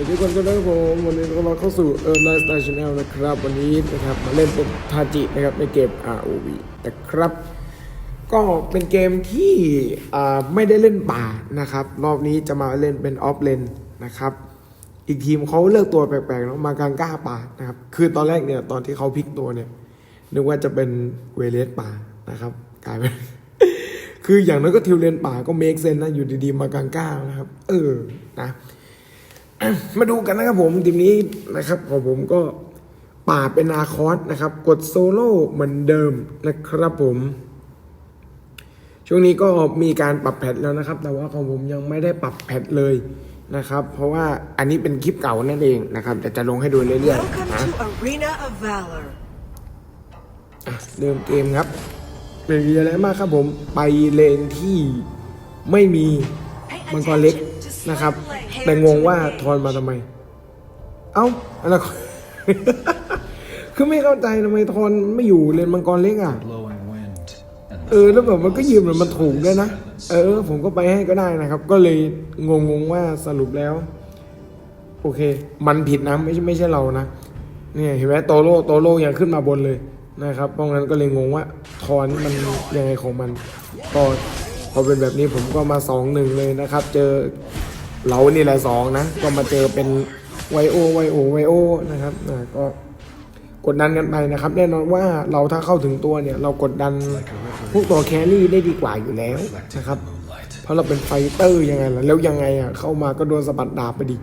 วัสดีทุกคนกันครับผมวันนี้เราเข้าสู่เออร์ไลฟ์สไตล์ชาแนลนะครับ วันนี้นะครับมาเล่นเป็นทาจินะครับในเกม ROV นะครับ ก็เป็นเกมที่อ่าไม่ได้เล่นป่านะครับ รอบนี้จะมาเล่นเป็นออฟเลนนะครับ อีกทีมเขาเลือกตัวแปลกๆแล้วมากางก้าป่านะครับ คือตอนแรกเนี่ยตอนที่เขาพลิกตัวเนี่ยนึกว่าจะเป็นเวเลสป่านะครับกลายเป็นคืออย่างน้อยก็ทิวเลนป่าก็เมคเซนนะอยู่ดีๆ มากางก้านะครับ เออนะ มาดูกันนะครับผมทีมนี้นะครับของผมก็ป่าเป็นนาคอสนะครับ กดโซโล่เหมือนเดิมนะครับผม ช่วงนี้ก็มีการปรับแพทแล้วนะครับ แต่ว่าของผมยังไม่ได้ปรับแพทเลยนะครับ เพราะว่าอันนี้เป็นคลิปเก่านั่นเองนะครับแต่จะลงให้ดูเรื่อย Welcome ๆนะ to Arena of Valor. อะเริ่มเกมครับไม่มีอะไรมากครับผมไปเลนที่ไม่มีมังกรเล็กนะครับ แต่งงว่าทอนมาทำไม เอ้าอะไรคือไม่เข้าใจทำไมทอนไม่อยู่เลนมังกรเล็กอะเออแล้วแบบมันก็ยืมมันถูกด้วยนะ เออ ผมก็ไปให้ก็ได้นะครับ ก็เลยงงๆว่าสรุปแล้ว โอเค มันผิดนะไม่ใช่ไม่ใช่เรานะเนี่ยเห็นไหมโตโร่โตโร่ยังขึ้นมาบนเลยนะครับ เพราะงั้นก็เลยงงว่าทอนมันยังไงของมันก็พอเป็นแบบนี้ผมก็มาสองหนึ่งเลยนะครับ เจอ เรานี่แหละสองนะ ก็มาเจอเป็นไวโอไวโอไวโอนะครับอ่าก็กดดันกันไปนะครับ แน่นอนว่าเราถ้าเข้าถึงตัวเนี่ย เรากดดันพวกตัวแครี่ได้ดีกว่าอยู่แล้วนะครับ เพราะเราเป็นไฟเตอร์ยังไงล่ะแล้วยังไงอะเข้ามาก็โดนสะบัดดาบไปดิ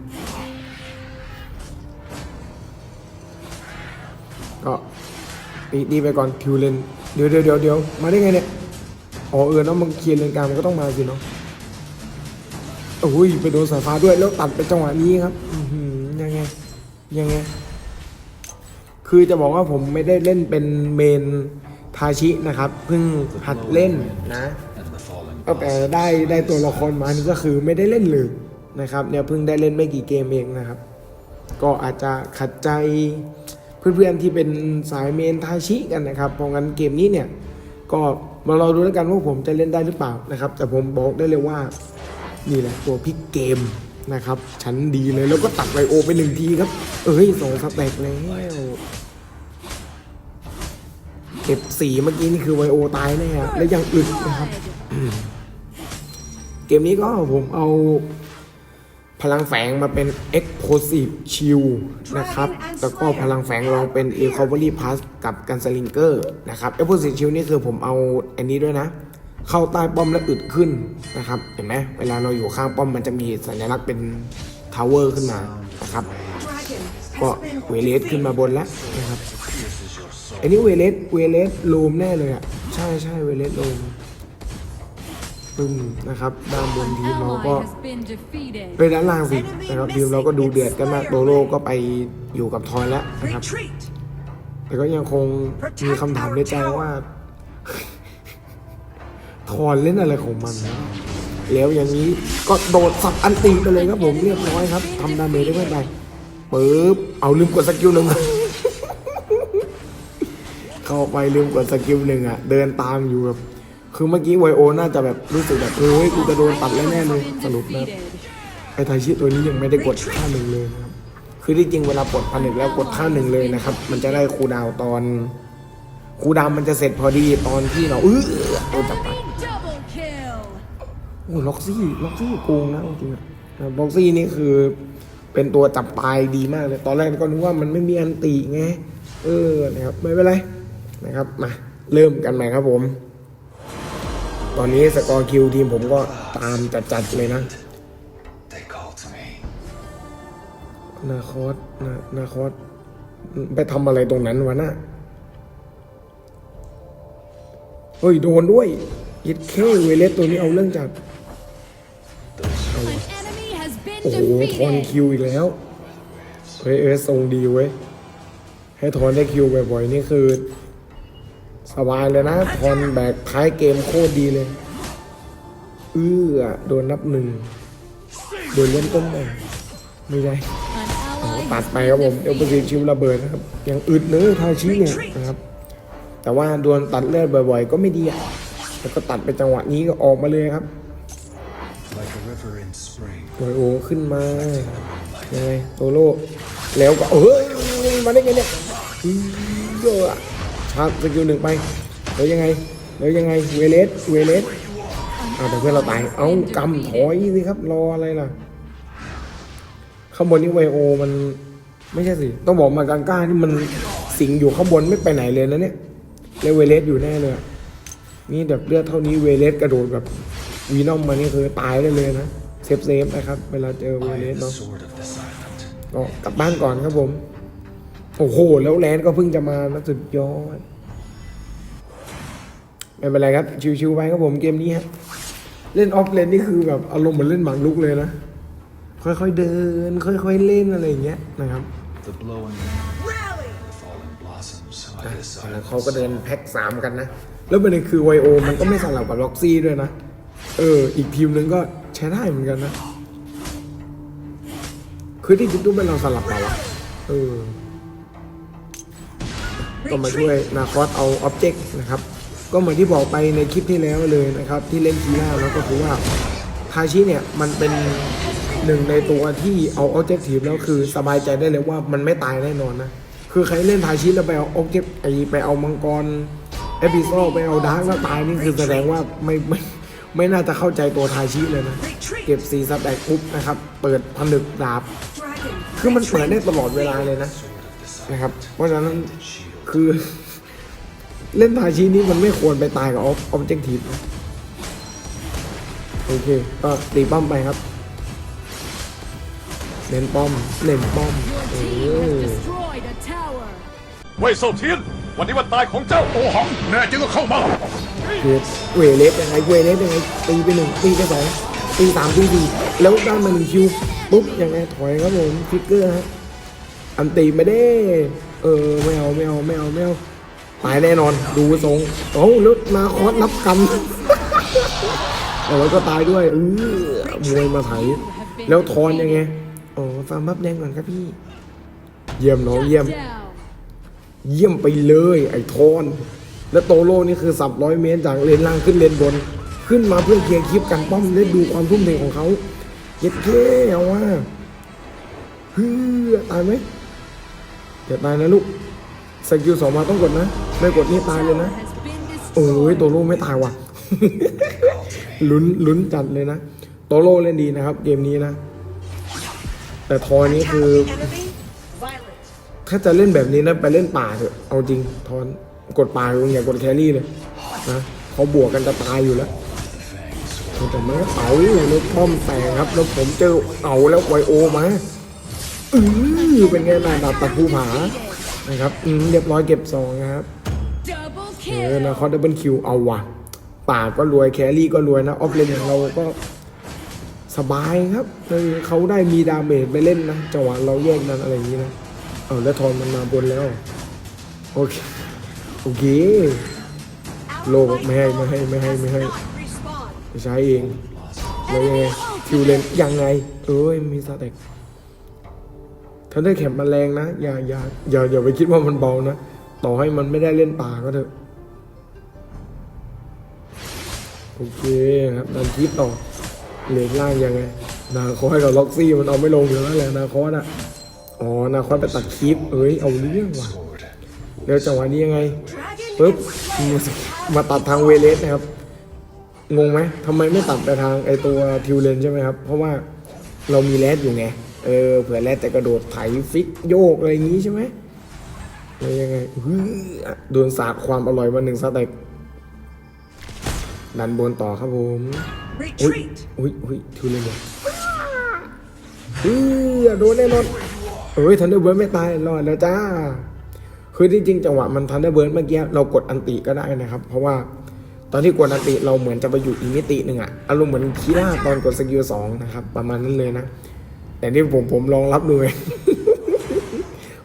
ก็ตีตีไปก่อนคิวเลนเดี๋ยวเดี๋ยวเดี๋ยวเดี๋ยวมาได้ไงเนี่ยอ๋อเออแล้วมึงเคลียร์เลนกลางมันก็ต้องมาสิเนาะ โอ้ยไปโดนสายฟ้าด้วยแล้วตัดไปจังหวะนี้ครับยังไงยังไง คือจะบอกว่าผมไม่ได้เล่นเป็นเมนทาชินะครับ เพิ่งหัดเล่นนะก็แต่ได้ได้ตัวละครมานี่ก็คือไม่ได้เล่นเลยนะครับเนี่ยเพิ่งได้เล่นไม่กี่เกมเองนะครับ ก็อาจจะขัดใจเพื่อนๆที่เป็นสายเมนทาชิกันนะครับ เพราะงั้นเกมนี้เนี่ย ก็มาเราดูแล้วกันว่าผมจะเล่นได้หรือเปล่านะครับ แต่ผมบอกได้เลยว่า นี่แหละตัวพิกเกมนะครับชั้นดีเลยแล้วก็ตัดไวโอไปหนึ่งทีครับ เอ้ยสองสเต็กแล้วเก็บสีเมื่อกี้นี่คือไวโอตายแน่อะและยังอึดนะครับ เกมนี้ก็ผมเอาพลังแฝงมาเป็น Explosive Shield นะครับ แล้วก็พลังแฝงลองเป็น Recovery Pass กับกันสลิงเกอร์นะครับ Explosive Shield นี่คือผมเอาอันนี้ด้วยนะ เข้าใต้ป้อมแล้วอึดขึ้นนะครับ เห็นไหมเวลาเราอยู่ข้างป้อมมันจะมีสัญลักษณ์เป็นทาวเวอร์ขึ้นมานะครับ ก็เวเลสขึ้นมาบนแล้วนะครับอันนี้เวเลสเวเลสลูมแน่เลยอะใช่ใช่เวเลสลูมปึ้มนะครับด้านบนทีมเราก็ไปด้านล่างสินะครับทีมเราก็ดูเดือดกันมากโตโลก็ไปอยู่กับทอยแล้วนะครับ แต่ก็ยังคงมีคำถามในใจว่า ทอนเล่นอะไรของมันนะแล้วอย่างนี้ก็โดดสับอันตีไปเลยครับผมเรียบร้อยครับทำดาเมจได้ไม่ไปปึ๊บเอาลืมกดสกิลหนึ่งเข้าไปลืมกดสกิลหนึ่งอะ เดินตามอยู่แบบคือเมื่อกี้ไวโอน่าจะแบบรู้สึกแบบเฮ้ยกูจะโดนตัดแล้วแน่เลยสรุปนะไอ้ไทชิตัวนี้ยังไม่ได้กดท่าหนึ่งเลยนะครับคือที่จริงเวลาปลดพันหนึ่งแล้วกดท่าหนึ่งเลยนะครับ มันจะได้คูดาวตอนคูดาวมันจะเสร็จพอดีตอนที่เราเออโดนจับไป โอ้ล็อกซี่ล็อกซี่โกงนะจริงๆอะล็อกซี่นี่คือ เป็นตัวจับตายดีมากเลย ตอนแรกก็นึกว่ามันไม่มีอันตีไง เออนะครับไม่เป็นไรนะครับมาเริ่มกันใหม่ครับผม ตอนนี้สกอร์คิวทีมผมก็ตามจัดๆเลยนะนาคอสนานาคอสไปทำอะไรตรงนั้นวะน่ะเฮ้ย โดนด้วยยิดเคเวเลสตัวนี้เอาเรื่องจัด อ้โหทอนคิวอีกแล้วเฮ้ยเอสทรงดีเว้ย ให้ทอนได้คิวบ่อยๆ นี่คือ สบายเลยนะ ทอนแบกท้ายเกมโคตรดีเลยเอื้อโดนนับหนึ่งโดนเล่นต้นแม่ไม่ได้ตัดไปครับผมเอลเปอร์ซีชิวระเบิดนะครับย่างอึดเนื้อทาชิเนี่ยนะครับแต่ว่าโดนตัดเลือดบ่อย ๆ ก็ไม่ดีอะแล้วก็ตัดไปจังหวะนี้ก็ออกมาเลยครับ โอยโอขึ้นมายังไงโตโร่แล้วก็เฮ้ยมาได้ไงเนี่ยอืมเยอะชาร์จสกิลหนึ่งไปแล้วยังไงแล้วยังไงเวเลสเวเลสอ้าแต่เพื่อนเราตายเอากำถอยสิครับรออะไรล่ะข้างบนนี่ไวโอมันไม่ใช่สิต้องบอกมากางก้านี่มันสิงอยู่ข้างบนไม่ไปไหนเลยนะเนี่ยแล้วเวเลสอยู่แน่เลยนี่แบบเลือดเท่านี้เวเลสกระโดดแบบวีนอมมานี่คือตายได้เลยนะ เซฟเซฟนะครับ เวลาเจอเว I เล am ส the เนาะ sword of the silent. ก็กลับบ้านก่อนครับผม โอ้โห แล้วแลนด์ก็เพิ่งจะมานะสุดยอด ไม่เป็นไรครับ ชิวๆไปครับผมเกมนี้ฮะเล่นออฟเลนนี่คือแบบอารมณ์เหมือนเล่นหมากรุกเลยนะ ค่อยๆเดิน ค่อยๆเล่นอะไรอย่างเงี้ยนะครับ The blowing wind, the falling blossoms of the แล้ว silent. เขาก็เดินแพ็คสามกันนะ แล้วประเด็นคือไวโอมันก็ไม่สลับกับล็อกซี่ด้วยนะ เออ อีกทีมนึงก็ ใช้ได้เหมือนกันนะ คือที่คิดดูเป็นเราสลับเปล่าวะเออก็มาช่วยนาคอสเอาออบเจกต์นะครับ ก็เหมือนที่บอกไปในคลิปที่แล้วเลยนะครับ ที่เล่นทีล่าแล้วก็คือว่าทาชิเนี่ยมันเป็นหนึ่งในตัวที่เอาออบเจกตีฟแล้วคือสบายใจได้เลยว่ามันไม่ตายแน่นอนนะ คือใครเล่นทาชิแล้วไปเอาออบเจกต์ไอไปเอามังกรเอพิโซดไปเอาดาร์กแล้วตายนี่คือแสดงว่าไม่ไม่ ไม่น่าจะเข้าใจตัวทาชิเลยนะ เก็บซีซับแบกปุ๊บนะครับ เปิดผนึกดาบ คือมันเปิดได้ตลอดเวลาเลยนะนะครับ เพราะฉะนั้นคือเล่นทาชินี้มันไม่ควรไปตายกับออบเจกตีฟโอเค ก็ตีป้อมไปครับเล่นป้อมเล่นป้อมเออเว่ยเซาเทียน วันนี้วันตายของเจ้าโอหัง แน่จริงก็เข้ามา เวทเวเลสยังไงเวเลสยังไงตีไปหนึ่งตีไปสองตีสามตีสี่แล้วด้มานึ่งคิวปุ๊บยังไงถอยครับผมฟิกเกอร์ฮะอันตีไม่ได้ เออไม่เอาไม่เอาไม่เอาไม่เอาตายแน่นอนดูทรงโอ้ล้วนาคอสรับกรรมแต่ว่าก็ตายด้วยเออมวยมาไถแล้วทอนยังไงโอ้ฟาร์มบับแดงก่อนครับพี่ เยี่ยมน้องเยี่ยม เยี่ยมไปเลยไอ้ทอน แล้วโตโร่นี่คือสับร้อยเมตรจากเลนล่างขึ้นเลนบน ขึ้นมาเพื่อเคลียร์คลิปกันป้อมได้ดูความทุ่มเทของเขาเย็ดเท่เอาว่าเฮ้ยตายไหมอย่าตายนะลูกสกิลสองมาต้องกดนะ ไม่กดนี่ตายเลยนะ โอ้ยโตโร่ไม่ตายว่ะลุ้นลุ้นจัดเลยนะโตโร่เล่นดีนะครับ เกมนี้นะ แต่ทอยนี้คือ ถ้าจะเล่นแบบนี้นะ ไปเล่นป่าเถอะเอาจริงทอน กดป่าลงอย่ากดแครี่เลยนะเขาบวกกันจะตายอยู่แล้วแต่มันก็เอาแล้วป้อมแตกครับ แล้วผมเจอเอาแล้วไวโอมาอือเป็นไงล่ะดาบตัดภูผานะครับอืมเรียบร้อยเก็บสองนะครับเออนะคอดับเบิลคิวเอาว่ะป่าก็รวยแครี่ก็รวยนะออฟเลนอย่างเราก็สบายครับเออเขาได้มีดาเมจไปเล่นนะจังหวะเราแยกนั้นอะไรอย่างนี้นะเอาแล้วทอนมันมาบนแล้ว โอเค โอเค โลกไม่ให้ไม่ให้ไม่ให้ไม่ให้ใช้เองแล้วยังไงคิวเลนยังไงเอ้ยมีสเต็กทันได้แข็มันแรงนะ อย่าอย่าอย่าอย่าไปคิดว่ามันเบานะ ต่อให้มันไม่ได้เล่นป่าก็เถอะ โอเคครับดันคลิปต่อเลนล่างยังไง นาคอสกับล็อกซี่มันเอาไม่ลงอยู่แล้วแหละนาคอสอะ อ๋อ นาคอสไปตัดคลิป เอ้ย เอาเรื่องว่ะ แล้วจังหวะนี้ยังไงปุ๊บมาตัดทางเวเลสนะครับ งงไหมทำไมไม่ตัดไปทางไอตัวทิวเลนใช่ไหมครับ เพราะว่าเรามีแรดอยู่ไง เออเผื่อแรดแต่กระโดดไถฟิกโยกอะไรอย่างงี้ใช่ไหมแล้วยังไงฮือโดนสาดความอร่อยมาหนึ่งสเต็ปดันบนต่อครับผมอุ้ยอุ้ยอุ้ยทิวเลนเลยฮือโดนแน่นอนเอ้ยทันเดอร์เบิร์ดไม่ตายรอดแล้วจ้า คือที่จริงจังหวะมันทันได้เบิร์นเมื่อกี้เรากดอันติก็ได้นะครับ เพราะว่าตอนที่กดอันติเราเหมือนจะไปอยู่อีกมิติหนึ่งอะอารมณ์เหมือนคีร่าตอนกดสกิลสองนะครับ ประมาณนั้นเลยนะ แต่ที่ผมผมลองรับดูเอง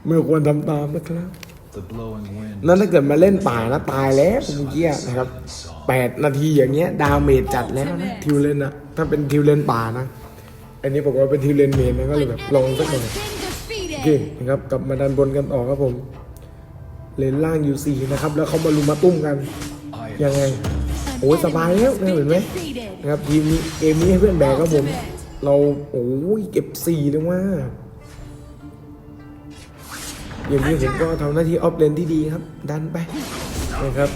ไม่ควรทำตามนะครับ The blowing wind. นั่นถ้าเกิดมาเล่นป่านะตายแล้วเมื่อกี้นะครับแปดนาทีอย่างเงี้ย ดาเมจจัดแล้วนะทิวเลนนะถ้าเป็นทิวเลนป่านะ อันนี้ผมว่าเป็นทิวเลนเมนนะก็เลยแบบลองสักหน่อย Been โอเค defeated. นะครับกลับมาดันบนกันต่อครับผม เลนล่างอยู่สี่นะครับ แล้วเขามาลุมมาตุ้มกัน ยังไงโอ้ยสบายแล้วเห็นไหมนะครับทีมนี้เกมนี้ให้เพื่อนแบกครับผม เราโอ้ยเก็บสี่เลยว่าอย่างนี้ผมก็ทำหน้าที่ออฟเลนที่ดีครับ ดันไปนะครับ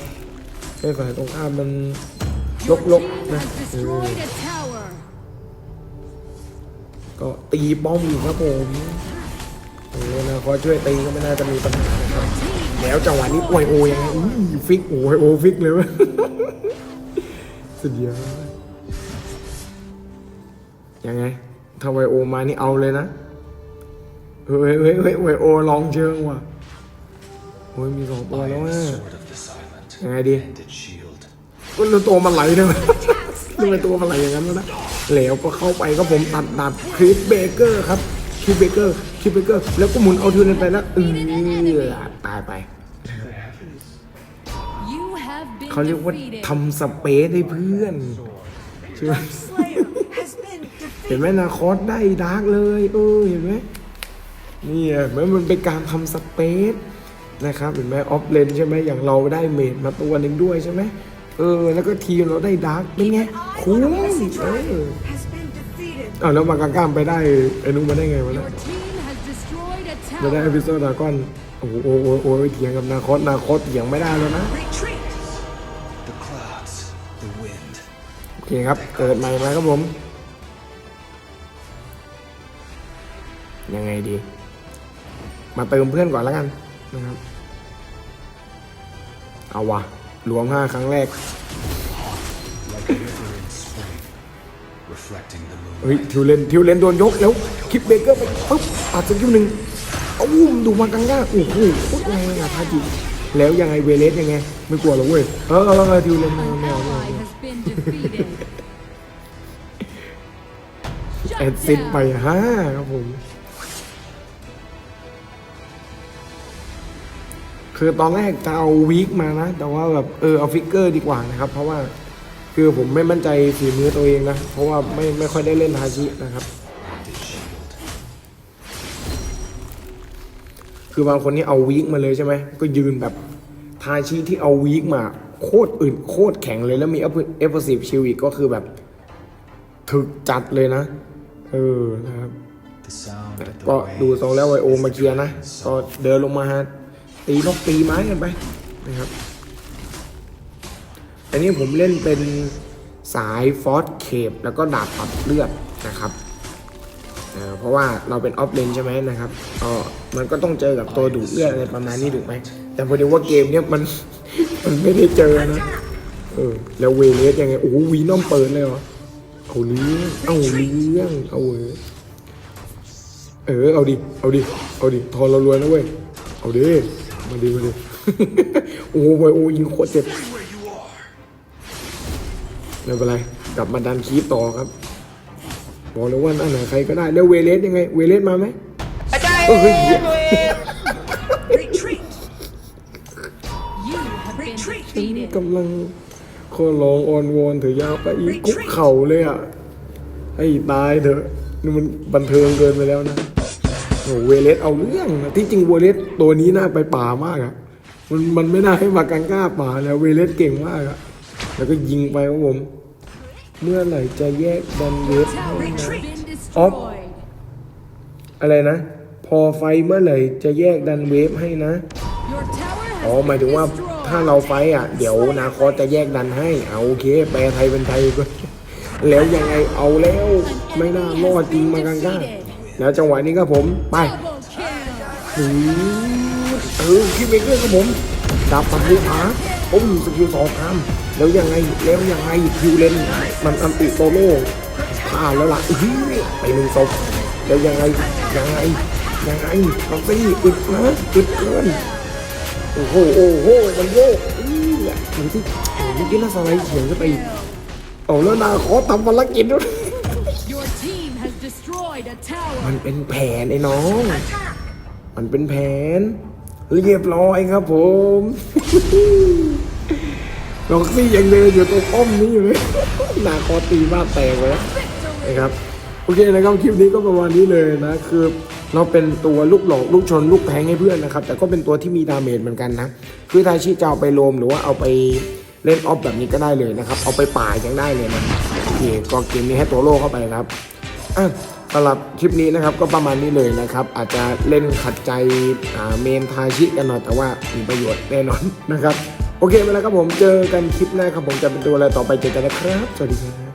ให้ฝ่ายตรงข้ามมันลกๆนะก็ตีป้อมอยู่ครับผมโอ้นะขอช่วยตีก็ไม่น่าจะมีปัญหานะครับ แล้วจังหวะนี้โอยโอยังไงอุ้ยฟิกโอยโอฟิกเลยวะสุดยอดยังไงถ้าไวโอมานี่เอาเลยนะเฮ้ยเฮ้ยเฮ้ยไวโอลองเชิงว่ะโอ้ยมีสองตัวแล้ว am ว่ะยังไงดีก็ตัวมันไหลเลยมั้ยทำไมตัวมันไหลอย่างนั้นนะแล้วก็เข้าไปก็ผมตัดดับคริสเบเกอร์ครับคริสเบเกอร์ คริสเบเกอร์แล้วก็หมุนเอาทูนนไปแล้วเออตายไป You have been เขาเรียกว่า defeated. ทำสเปซให้เพื่อนใช่ไหม Slayer has been เห็น defeated. ไหมนาคอสได้ดาร์กเลยเออเห็นไหมนี่อะเหมือนมันเป็นการทำสเปซนะครับเห็นไหมออฟเลนใช่ไหมอย่างเราได้เมดมาตัวหนึ่งด้วยใช่ไหมเออ แล้วก็ทีมเราได้ดาร์กเป็นไง Ally คุ้ม on a messy เอ dragon อ has been defeated. อ้าวแล้วมากางก้ามไปได้ไอ้นุ้งมาได้ไงวะ Your เนี่ย team has destroyed a จะได้ tower. พิโซดากอนโอ้โหโอ้โหโอ้โหเถียงกับนาคอสนาคอสเถียงไม่ได้แล้วนะ The clouds. The wind. โอเคครับ เกิดใหม่มาครับผม ยังไงดี มาเติมเพื่อนก่อนแล้วกันนะครับ เอาวะรวมห้าครั้งแรก Like a river in spring. Reflecting the เฮ้ย moonlight. ทิวเลนทิวเลนโดนยกแล้ว คลิปเบเกอร์ไปปุ๊บตัดสกิลหนึ่ง อาอุ้มดูมากังก้าโอ้โหโคตรแรงอะทาจิแล้วยังไงเวเลสยังไง ไม่กลัวหรอกเว้ยเออเออเออทิวเลนไม่ An เอาไม่เอาไม่เอา ally has been defeated. แอดซิดไปห้าครับผมคือตอนแรกจะเอาวีคมานะ แต่ว่าแบบเออเอาฟิกเกอร์ดีกว่านะครับ เพราะว่าคือผมไม่มั่นใจฝีมือตัวเองนะ เพราะว่าไม่ไม่ค่อยได้เล่นฮาชินะครับ คือบางคนนี่เอาวีคมาเลยใช่ไหมก็ยืนแบบทาชิที่เอาวีคมาโคตรอื่นโคตรแข็งเลยแล้วมีเอฟเฟอร์ซีฟชิลอีกก็คือแบบถึกจัดเลยนะ เออนะครับก็ดูทรงแล้วไวโอมาเคลียนะ ก็เดินลงมาฮะตีนกตีไม้กันไปนะครับ อันนี้ผมเล่นเป็นสายฟอสเคปแล้วก็ดาบปัดเลือดนะครับ เพราะว่าเราเป็นออฟเลนใช่ไหมนะครับก็มันก็ต้องเจอกับตัวดูดเลืออะไรประมาณนี้ถูกไหม แต่พอดีว่าเกมเนี้ยมัน มันไม่ได้เจอนะเออแล้วเวเลสยังไง โอ้โหวีนอมเปิดเลยเหรอ เอาเลี้ยงเอาเลี้ยงเอาเว้ยเออ เอาดิ เอาดิ เอาดิ ทอนเรารวยนะเว้ย เอาดิ มาดิมาดิ โอ้โหโอยิงโคตรเจ็บไม่เป็นไร กลับมาดันคีบต่อครับ บอกเลยว่าอันไหนใครก็ได้ แล้วเวเลสยังไง เวเลสมาไหมเออเฮ้ยเหี้ย Retreat. You have been Retreat. defeated. กำลังขอร้องออนวอนเถอะอยาไปอีกคุกเข่าเลยอะให้ตายเถอะนี่มันบันเทิงเกินไปแล้วนะโอ้โหเวเลสเอาเรื่องนะที่จริงเวเลสตัวนี้น่าไปป่ามากอะมันมันไม่น่าให้มากังก้าป่าแล้วเวเลสเก่งมากอะแล้วก็ยิงไปครับผม เมื่อไหร่จะแยกดันเวฟ Tower ให้ has นะ been destroyed. อะไรนะ พอไฟเมื่อไหร่จะแยกดันเวฟให้นะ Your tower อ๋อ has หมายถึง been ว่า destroyed. ถ้าเราไฟต์อะ เดี๋ยวนาคอสจะแยกดันให้ เอาโอเค แปลไทยเป็นไทยก็แล้วยังไงเอาแล้ว ไม่น่ารอดจริงมากังก้า แล้วจังหวะนี้ก็ผม ไป Double kill. หือเออคิดเบเกอร์ครับผมดับปัดลูกหาปุ้มสกิลสองคำ แล้วยังไงแล้วยังไงคิวเลนมันอันติโซโล่ผ่านแล้วล่ะอื้อหือไปหนึ่งศพแล้วยังไงยังไงยังไงลองซี่อึดนะอึดเกินโอ้โหโอ้โหมันโยกอื้อดูสิโอ้โหเมื่อกี้น่าสไลด์เฉียงขึ้นไปอีกโอ้แล้วนาขอทำภารกิจด้วย Your team has destroyed a มัน tower. เป็นแผนไอ้น้อง มันเป็นแผน เรียบร้อยครับผม ล็อกซี่ยังเดินอยู่ตรงป้อมนี้อยู่เลยหนาคอตีบ้าแตกไปแล้วนะครับโอเคนะครับคลิปนี้ก็ประมาณนี้เลยนะคือเราเป็นตัวลูกหลอกลูกชนลูกแทงให้เพื่อนนะครับ แต่ก็เป็นตัวที่มีดาเมจเหมือนกันนะคือทาชิจะเอาไปโลมหรือว่าเอาไปเล่นออฟแบบนี้ก็ได้เลยนะครับ เอาไปป่ายังได้เลยนะโอเคก็เกมนี้ให้ตัวโลเข้าไปครับอะสำหรับคลิปนี้นะครับก็ประมาณนี้เลยนะครับ อาจจะเล่นขัดใจเมนทาชิกันหน่อยแต่ว่ามีประโยชน์แน่นอนนะครับ โอเคไปแล้วครับผมเจอกันคลิปหน้าครับผมจะเป็นตัวอะไรต่อไปเจอกันนะครับ สวัสดีครับ